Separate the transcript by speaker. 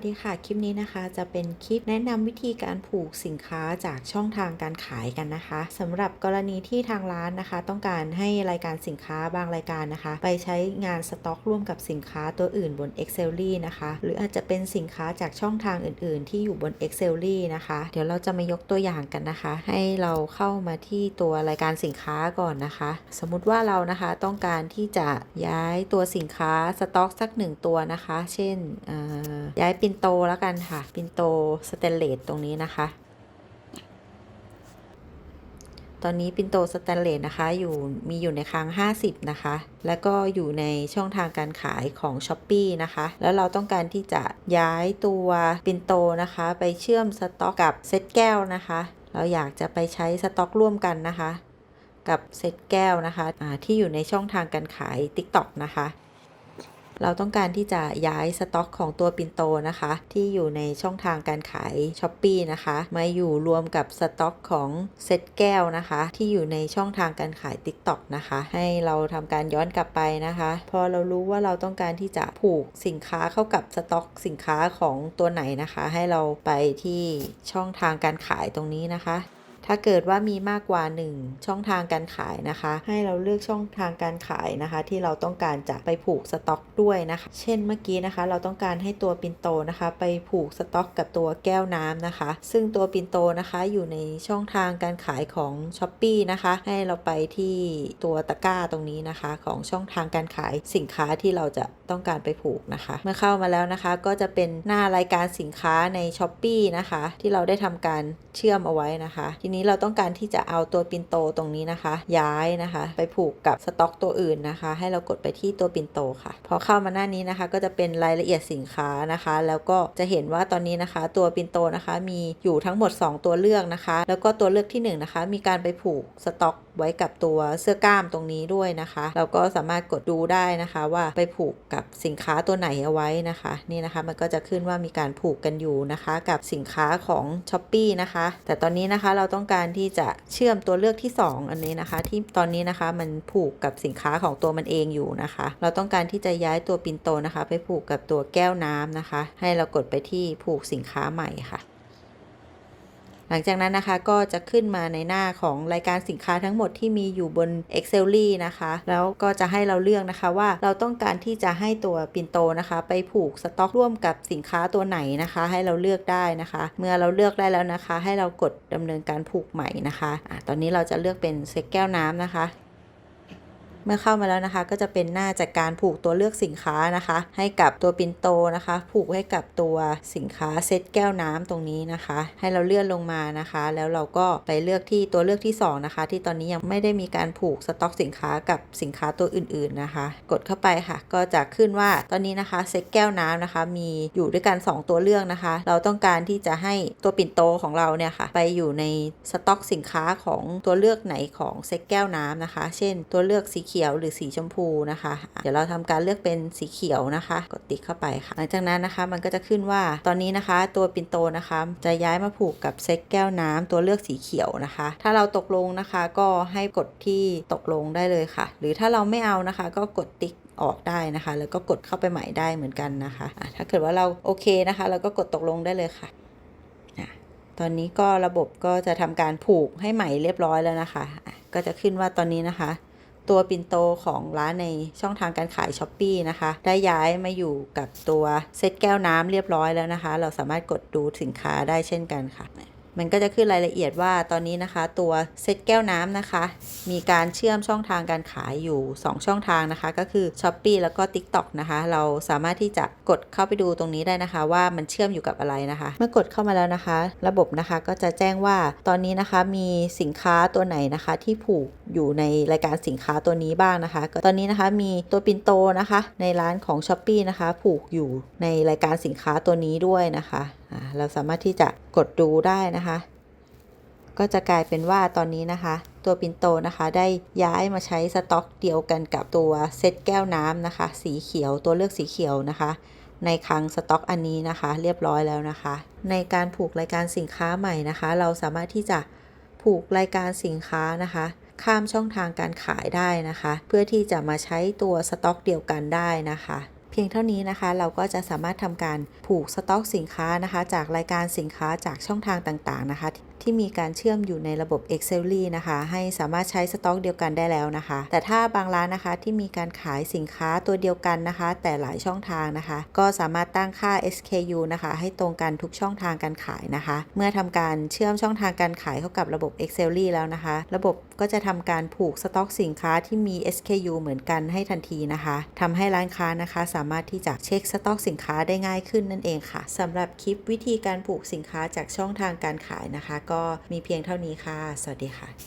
Speaker 1: สวัสดีค่ะ คลิปนี้นะคะจะเป็นคลิปแนะนำวิธีการผูกสินค้าจากช่องทางการขายกันนะคะสำหรับกรณีที่ทางร้านนะคะ ต้องการให้รายการสินค้าบางรายการนะคะ ไปใช้งานสต็อกร่วมกับสินค้าตัวอื่นบน Excel นะคะ หรืออาจจะเป็นสินค้าจากช่องทางอื่น ๆ ที่อยู่บน Excel นะคะ เดี๋ยวเราจะมายกตัวอย่างกันนะคะ ให้เราเข้ามาที่ตัวรายการสินค้าก่อนนะคะ สมมุติว่าเรานะคะต้องการที่จะย้ายตัวสินค้าสต็อกสักหนึ่งตัวนะคะ เช่นย้ายปินโตแล้วกันค่ะ ปินโตสเตนเลสตรงนี้นะคะ ตอนนี้ปินโตสแตนเลสนะคะ อยู่มีอยู่ในคลัง50 นะคะ แล้วก็อยู่ในช่องทางการขายของ s h อ p e e นะคะ แล้วเราต้องการที่จะย้ายตัวปินโตนะคะ ไปเชื่อมสต็อกกับเซตแก้วนะคะ เราอยากจะไปใช้สต็อกร่วมกันนะคะ กับเซตแก้วนะคะะที่อยู่ในช่องทางการขาย TikTok นะคะ เราต้องการที่จะย้ายสต็อกของตัวปินโตนะคะ ที่อยู่ในช่องทางการขาย s h อ p e e นะคะ มาอยู่รวมกับสต็อกของเซตแก้วนะคะ ที่อยู่ในช่องทางการขาย TikTok นะคะ ให้เราทำการย้อนกลับไปนะคะ พอเรารู้ว่าเราต้องการที่จะผูกสินค้าเข้ากับสต็อก สินค้าของตัวไหนนะคะ ให้เราไปที่ช่องทางการขายตรงนี้นะคะ ถ้าเกิดว่ามีมากกว่า 1 ช่องทางการขายนะคะ ให้เราเลือกช่องทางการขายนะคะ ที่เราต้องการจะไปผูกสต็อกด้วยนะคะ เช่นเมื่อกี้นะคะ เราต้องการให้ตัวปินโตนะคะ ไปผูกสต็อกกับตัวแก้วน้ำนะคะ ซึ่งตัวปินโตนะคะอยู่ในช่องทางการขายของ s h อ p e e นะคะ ให้เราไปที่ตัวตะกร้าตรงนี้นะคะ ของช่องทางการขายสินค้าที่เราจะต้องการไปผูกนะคะ เมื่อเข้ามาแล้วนะคะก็จะเป็นหน้ารายการสินค้าใน s h อ p e e นะคะ ที่เราได้ทำการเชื่อมเอาไว้นะคะ ทีนี้เราต้องการที่จะเอาตัวปินโตตรงนี้นะคะ ย้ายนะคะ ไปผูกกับสต็อกตัวอื่นนะคะ ให้เรากดไปที่ตัวปินโตค่ะ พอเข้ามาหน้านี้นะคะ ก็จะเป็นรายละเอียดสินค้านะคะ แล้วก็จะเห็นว่าตอนนี้นะคะ ตัวปินโตนะคะ มีอยู่ทั้งหมด 2 ตัวเลือกนะคะ แล้วก็ตัวเลือกที่ 1 นะคะ มีการไปผูกสต็อกไว้กับตัวเสื้อกล้ามตรงนี้ด้วยนะคะ เราก็สามารถกดดูได้นะคะว่าไปผูกกับสินค้าตัวไหนเอาไว้นะคะ นี่นะคะมันก็จะขึ้นว่ามีการผูกกันอยู่นะคะ กับสินค้าของ s h อ p e e นะคะ แต่ตอนนี้นะคะเราต้องการที่จะเชื่อมตัวเลือกที่ 2 อันนี้นะคะ ที่ตอนนี้นะคะมันผูกกับสินค้าของตัวมันเองอยู่นะคะ เราต้องการที่จะย้ายตัวปินโตนะคะ ไปผูกกับตัวแก้วน้ำนะคะ ให้เรากดไปที่ผูกสินค้าใหม่ค่ะ หลังจากนั้นนะคะก็จะขึ้นมาในหน้าของรายการสินค้าทั้งหมดที่มีอยู่บน Excel นะคะ แล้วก็จะให้เราเลือกนะคะว่าเราต้องการที่จะให้ตัวปินโตนะคะ ไปผูกสต็อกร่วมกับสินค้าตัวไหนนะคะ ให้เราเลือกได้นะคะ เมื่อเราเลือกได้แล้วนะคะ ให้เรากดดำเนินการผูกใหม่นะคะอะตอนนี้เราจะเลือกเป็นเซ็กแก้วน้ำนะคะ มื่อเข้ามาแล้วนะคะ ก็จะเป็นหน้าจากการผูกตัวเลือกสินค้านะคะ ให้กับตัวปินโตนะคะ ผูกให้กับตัวสินค้าเซตแก้วน้ำตรงนี้นะคะ ให้เราเลื่อนลงมานะคะ แล้วเราก็ไปเลือกที่ตัวเลือกที่สองนะคะ ที่ตอนนี้ยังไม่ได้มีการผูกสต็อกสินค้ากับสินค้าตัวอื่น ๆนะคะ กดเข้าไปค่ะ ก็จะขึ้นว่าตอนนี้นะคะเซตแก้วน้ำนะคะ มีอยู่ด้วยกัน 2 ตัวเลือกนะคะ เราต้องการที่จะให้ตัวปิ่นโตของเราเนี่ยค่ะ ไปอยู่ในสต็อกสินค้าของตัวเลือกไหนของเซตแก้วน้ำนะคะ เช่น ตัวเลือกสีเขียวียวหรือสีชมพูนะคะ เดี๋ยวเราทำการเลือกเป็นสีเขียวนะคะ กดติ๊กเข้าไปค่ะ หลังจากนั้นนะคะมันก็จะขึ้นว่าตอนนี้นะคะ ตัวปินโตนะคะ จะย้ายมาผูกกับเซ็ตแก้วน้ำตัวเลือกสีเขียวนะคะ ถ้าเราตกลงนะคะก็ให้กดที่ตกลงได้เลยค่ะ หรือถ้าเราไม่เอานะคะ ก็กดติ๊กออกได้นะคะ แล้วก็กดเข้าไปใหม่ได้เหมือนกันนะคะะถ้าเกิดว่าเราโอเคนะคะ เราก็กดตกลงได้เลยค่ะตอนนี้ก็ระบบก็จะทำการผูกให้ใหม่เรียบร้อยแล้วนะคะะก็จะขึ้นว่าตอนนี้นะคะ ตัวปินโตของร้านในช่องทางการขายช้อปปีนะคะ ได้ย้ายมาอยู่กับตัวเซตแก้วน้ำเรียบร้อยแล้วนะคะ เราสามารถกดดูสินค้าได้เช่นกันค่ะ มันก็จะขึ้นรายละเอียดว่าตอนนี้นะคะ ตัวเซตแก้วน้ำนะคะ มีการเชื่อมช่องทางการขายอยู่ 2 ช่องทางนะคะ ก็คือ s h อ p e e แล้วก็ TikTok นะคะ เราสามารถที่จะกดเข้าไปดูตรงนี้ได้นะคะ ว่ามันเชื่อมอยู่กับอะไรนะคะ เมื่อกดเข้ามาแล้วนะคะ ระบบนะคะก็จะแจ้งว่าตอนนี้นะคะมีสินค้าตัวไหนนะคะ ที่ผูกอยู่ในรายการสินค้าตัวนี้บ้างนะคะก็ตอนนี้นะคะมีตัวปินโตนะคะ ในร้านของ s h อ p e e นะคะ ผูกอยู่ในรายการสินค้าตัวนี้ด้วยนะคะเราสามารถที่จะกดดูได้นะคะ ก็จะกลายเป็นว่าตอนนี้นะคะ ตัวปินโตนะคะ ได้ย้ายมาใช้สต็อกเดียวกันกับตัวเซตแก้วน้ำนะคะ สีเขียวตัวเลือกสีเขียวนะคะในคลังสต็อกอันนี้นะคะ เรียบร้อยแล้วนะคะ ในการผูกรายการสินค้าใหม่นะคะ เราสามารถที่จะผูกรายการสินค้านะคะ ข้ามช่องทางการขายได้นะคะ เพื่อที่จะมาใช้ตัวสต็อกเดียวกันได้นะคะ พียงเท่านี้นะคะ เราก็จะสามารถทำการผูกสต็อกสินค้านะคะ จากรายการสินค้าจากช่องทางต่างๆนะคะ ที่มีการเชื่อมอยู่ในระบบ Excel นะคะ ให้สามารถใช้สต็อกเดียวกันได้แล้วนะคะ แต่ถ้าบางร้านนะคะที่มีการขายสินค้าตัวเดียวกันนะคะ แต่หลายช่องทางนะคะ ก็สามารถตั้งค่า SKU นะคะ ให้ตรงกันทุกช่องทางการขายนะคะ เมื่อทำการเชื่อมช่องทางการขายเข้ากับระบบ Excel แล้วนะคะ ระบบก็จะทำการผูกสต็อกสินค้าที่มี SKU เหมือนกันให้ทันทีนะคะทำให้ร้านค้านะคะ สามารถที่จะเช็คสต็อกสินค้าได้ง่ายขึ้นนั่นเองค่ะสำหรับคลิปวิธีการผูกสินค้าจากช่องทางการขายนะคะ ก็ก็มีเพียงเท่านี้ค่ะ สวัสดีค่ะ